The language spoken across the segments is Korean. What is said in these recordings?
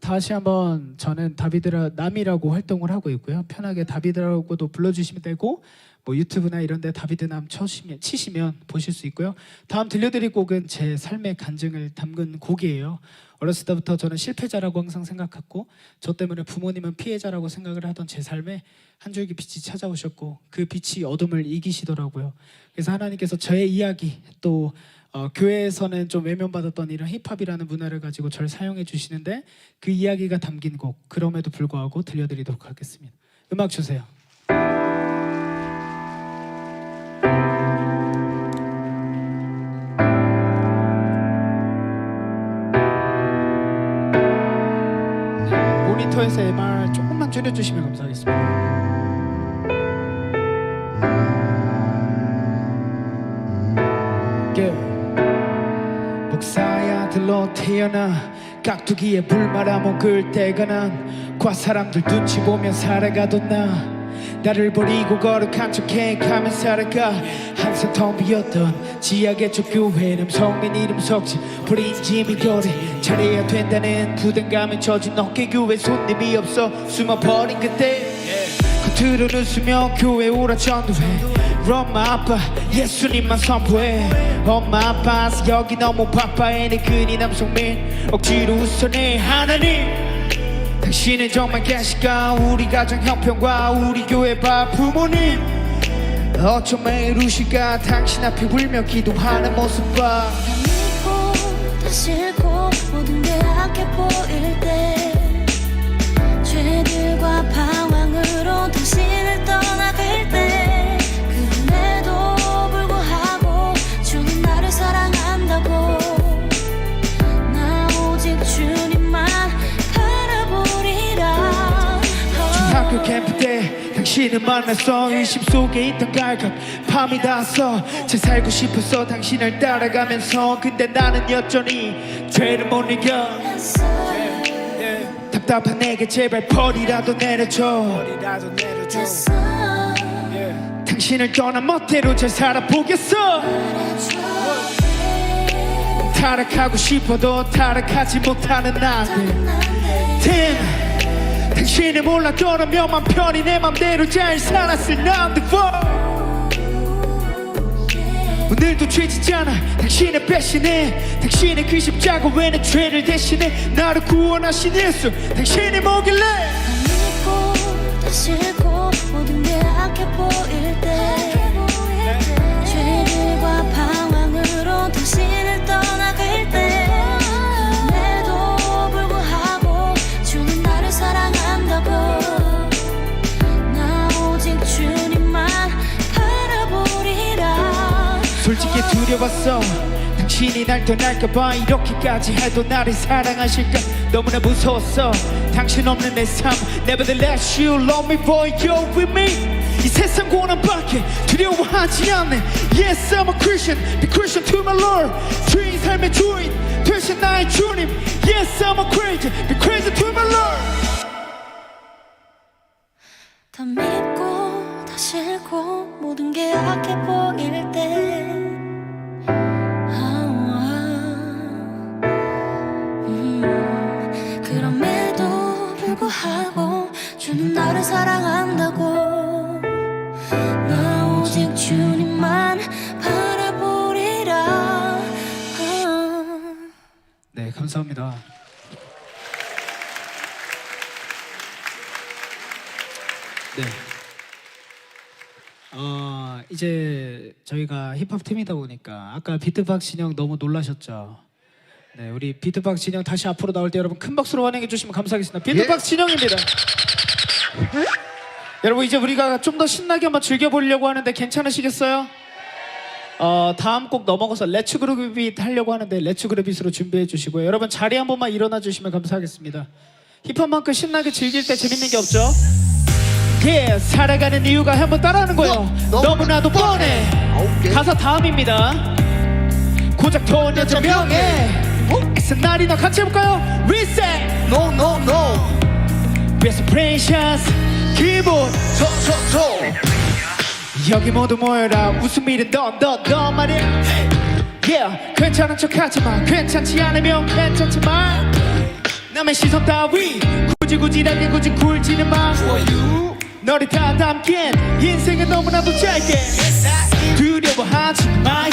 다시 한번 저는 다비드라 남이라고 활동을 하고 있고요. 편하게 다비드라고도 불러주시면 되고 뭐 유튜브나 이런데 다비드남 쳐시면 치시면 보실 수 있고요. 다음 들려드릴 곡은 제 삶의 간증을 담근 곡이에요. 어렸을 때부터 저는 실패자라고 항상 생각했고 저 때문에 부모님은 피해자라고 생각을 하던 제 삶에 한 줄기 빛이 찾아오셨고 그 빛이 어둠을 이기시더라고요. 그래서 하나님께서 저의 이야기 또 어, 교회에서는 좀 외면받았던 이런 힙합이라는 문화를 가지고 저를 사용해 주시는데 그 이야기가 담긴 곡 그럼에도 불구하고 들려드리도록 하겠습니다. 음악 주세요. 네, 모니터에서 MR 조금만 줄여주시면 감사하겠습니다. 예. 목사야 들러 태어나 깍두기에 불 말아 먹을 때가 난 과 사람들 눈치 보며 살아가던 나 나를 버리고 거룩한 척해 가면 살아가. 항상 텅 비었던 지하의 첫 교회는 성민 이름 석지 버린 짐이 거래 잘해야 된다는 부담감에 젖은 어깨 교회 손님이 없어 숨어버린 그때. 겉으로는 웃으며 교회 오라 전도해 엄마 아빠 예수님만 선포해. 엄마 아빠서 여기 너무 바빠 애니 그니 남성민 억지로 웃어내 하나님 당신은 정말 계실까? 우리 가정 형편과 우리 교회 바 부모님 어쩜 매일 우실까 당신 앞에 울며 기도하는 모습 봐 믿고 다 싫고 모든 게 악해 보일 때 죄들과 방황으로 당신을 떠나 당신을 만났어. 의심 속에 있던 갈각 밤이 닿았어. 제 살고 싶었어 당신을 따라가면서. 근데 나는 여전히 죄를 못 이겨. 답답한 내게 제발 벌이라도 내려줘. 당신을 떠난 멋대로 잘 살아보겠어. 타락하고 싶어도 타락하지 못하는 나들 팀 당신을 몰랐던 몇만 편이 내 맘대로 잘 살았을 남들 오늘도 죄지잖아. 당신의 배신에 당신의 그 십자가 외는 죄를 대신해 나를 구원하신 예수. 당신이 뭐길래? 믿고 다 싫고 모든 게 악해 보일 당신이 날 떠날까봐 이렇게까지 해도 나를 사랑하실까 너무나 무서웠어 당신 없는 내 삶 Nevertheless you love me boy you're with me 이 세상 고난밖에 두려워하지 않네 Yes I'm a Christian Be Christian to my Lord 주인 삶의 주인 되신 나의 주님 Yes I'm a crazy Be crazy to my Lord 다 믿고 다 싫고 모든 게 악해 보일 사랑한다고 나 오직 주님만 바라보리라 아. 네 감사합니다 네. 어, 이제 저희가 힙합 팀이다 보니까 아까 비트박스 진영 너무 놀라셨죠? 네, 우리 비트박스 진영 다시 앞으로 나올 때 여러분 큰 박수로 환영해 주시면 감사하겠습니다. 비트박스 진영입니다. 여러분 이제 우리가 좀 더 신나게 한번 즐겨 보려고 하는데 괜찮으시겠어요? 어, 다음 곡 넘어가서 레츠 그룹이 하려고 하는데 레츠 그룹잇으로 준비해 주시고요. 여러분 자리 한 번만 일어나 주시면 감사하겠습니다. 힙합만큼 신나게 즐길 때 재밌는 게 없죠? 예, 살아가는 이유가 한번 따라하는 거예요. 너무 나도 뻔해. 가사 다음입니다. 고작 돈 여자 명예. 애써 날이 너 같이 해볼까요? Reset. No no no Best precious 기분. 저저저 여기 모두 모여라. 웃음이든 넌너너 말이야 yeah 괜찮은 척 하지마. 괜찮지 않으면 괜찮지만 남의 시선 따위. 굳이 굳이라게 굳이 굴지는 마. 너를 다 담긴 인생은 너무나도 짧게. 두려워하지 마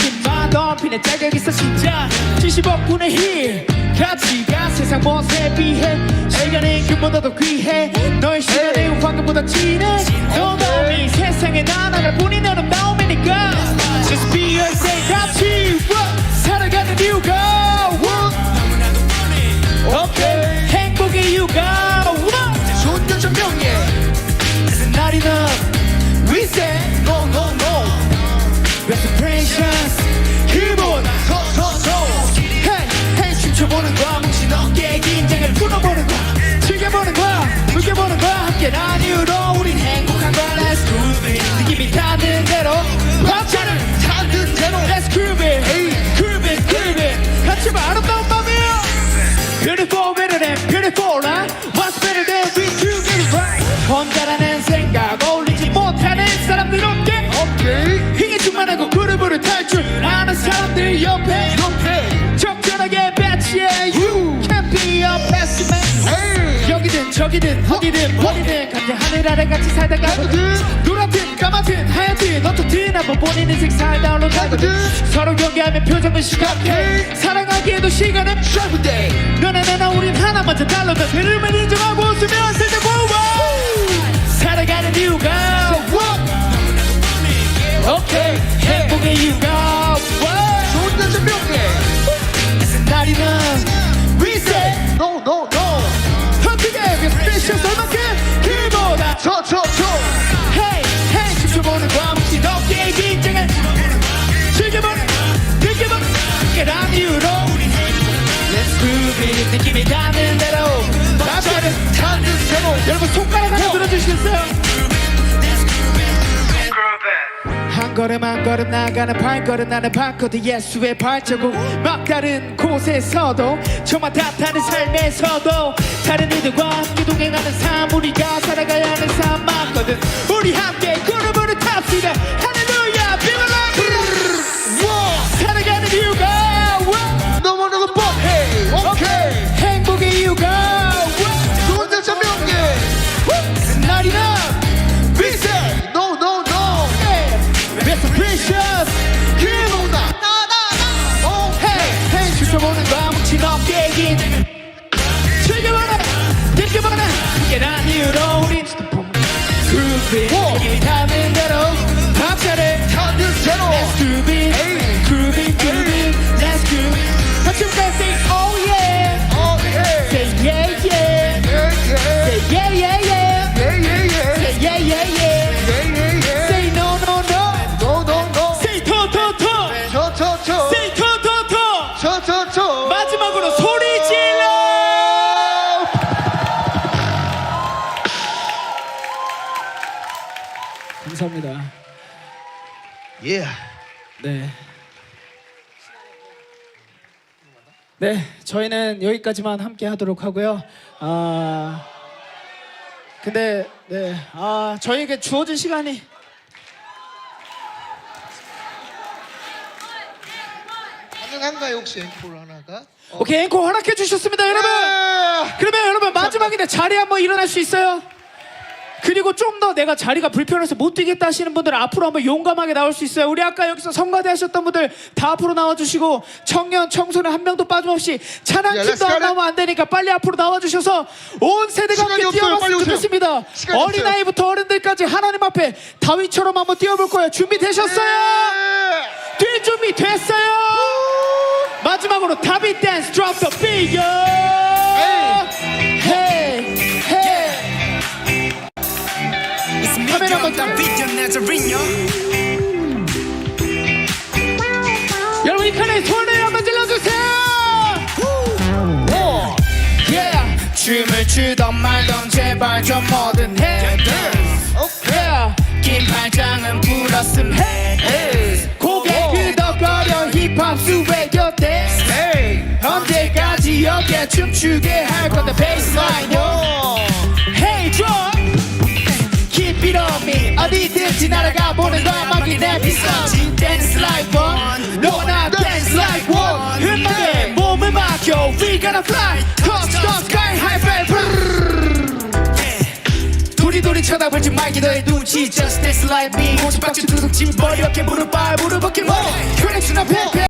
넌 자격 있어 진짜. 70억분의 1 가치가 세상 멋에 비해. 시간은 금보다도 귀해. 너의 시간은 황금보다 진해. 너가 이 세상에 난 하나일 뿐인 아름다움이니까. Just be yourself 함께란 이유로 우린 행복한 거야 Let's groove it 느낌이 닿는 대로 박자를 찾는 대로 Let's groove it groove it groove it 봐 아름다운 밤이야 Beautiful better than beautiful right? What's better than we two get it right 혼자 저기든 어디든 어디든 같은 하늘 아래 같이 살다가 노랗든 까맣든 하얗든 어떻든 한번 본인 인생 살다 올라가거든. 서로 경계하며 표정은 시각해. 사랑하기에도 시간은 Every day. 너나 나나 우린 하나 먼저 달라도 흐름을 인정하고 웃으며 살자고 살아가는 이유가 오케이. 행복의 이유가 손녀전 명예 날이는 여러분 손가락 하나 들어주시겠어요? 한 걸음 한 걸음 나가는 발걸음 나는 발코드 예수의 발자국. 막다른 곳에서도 저만 탓하는 삶에서도 다른 이들과 함께 동행하는 삶 우리가 살아가야 하는 삶 맞거든 감사합니다. 예 네. 네, 저희는 여기까지만 함께 하도록 하고요. 아, 근데 네, 아 저희에게 주어진 시간이 가능한가요 혹시 앵콜 하나가? 어. 오케이 앵콜 허락해 주셨습니다, 여러분. 네. 그러면 여러분 마지막인데 자리 한번 일어날 수 있어요? 그리고 좀 더 내가 자리가 불편해서 못 뛰겠다 하시는 분들은 앞으로 한번 용감하게 나올 수 있어요. 우리 아까 여기서 성가대 하셨던 분들 다 앞으로 나와주시고 청년, 청소년 한 명도 빠짐없이 찬양 팀도 get 안. 나오면 안 되니까 빨리 앞으로 나와주셔서 온 세대가 함께 뛰어봤으면 오세요. 좋겠습니다. 시간이 없어요. 어린 아이부터 어른들까지 하나님 앞에 다윗처럼 한번 뛰어볼 거예요. 준비되셨어요? 네. 뛸 준비 됐어요? 마지막으로 다비 댄스 drop the beat yo hey 춤을 추던 말던 제발 좀 뭐든 해. Yeah. 긴 팔짱은 풀었음. 해 고개 끄덕거려 힙합 수의 곁에 언제까지 어깨 춤추게 할 건데 베이스라인 yo Hey drop Keep it on me. 어디든지 날아가 보는 거야 막이 내 비싸지. Dance like one. 너나 dance like one. 음악에 몸을 맡겨 We gonna fly 말기 너의 눈치 Just dance like me. 고집박질 두둑진 머리 어깨 무릎 발 무릎 어깨 머리 혈액순환 팽팽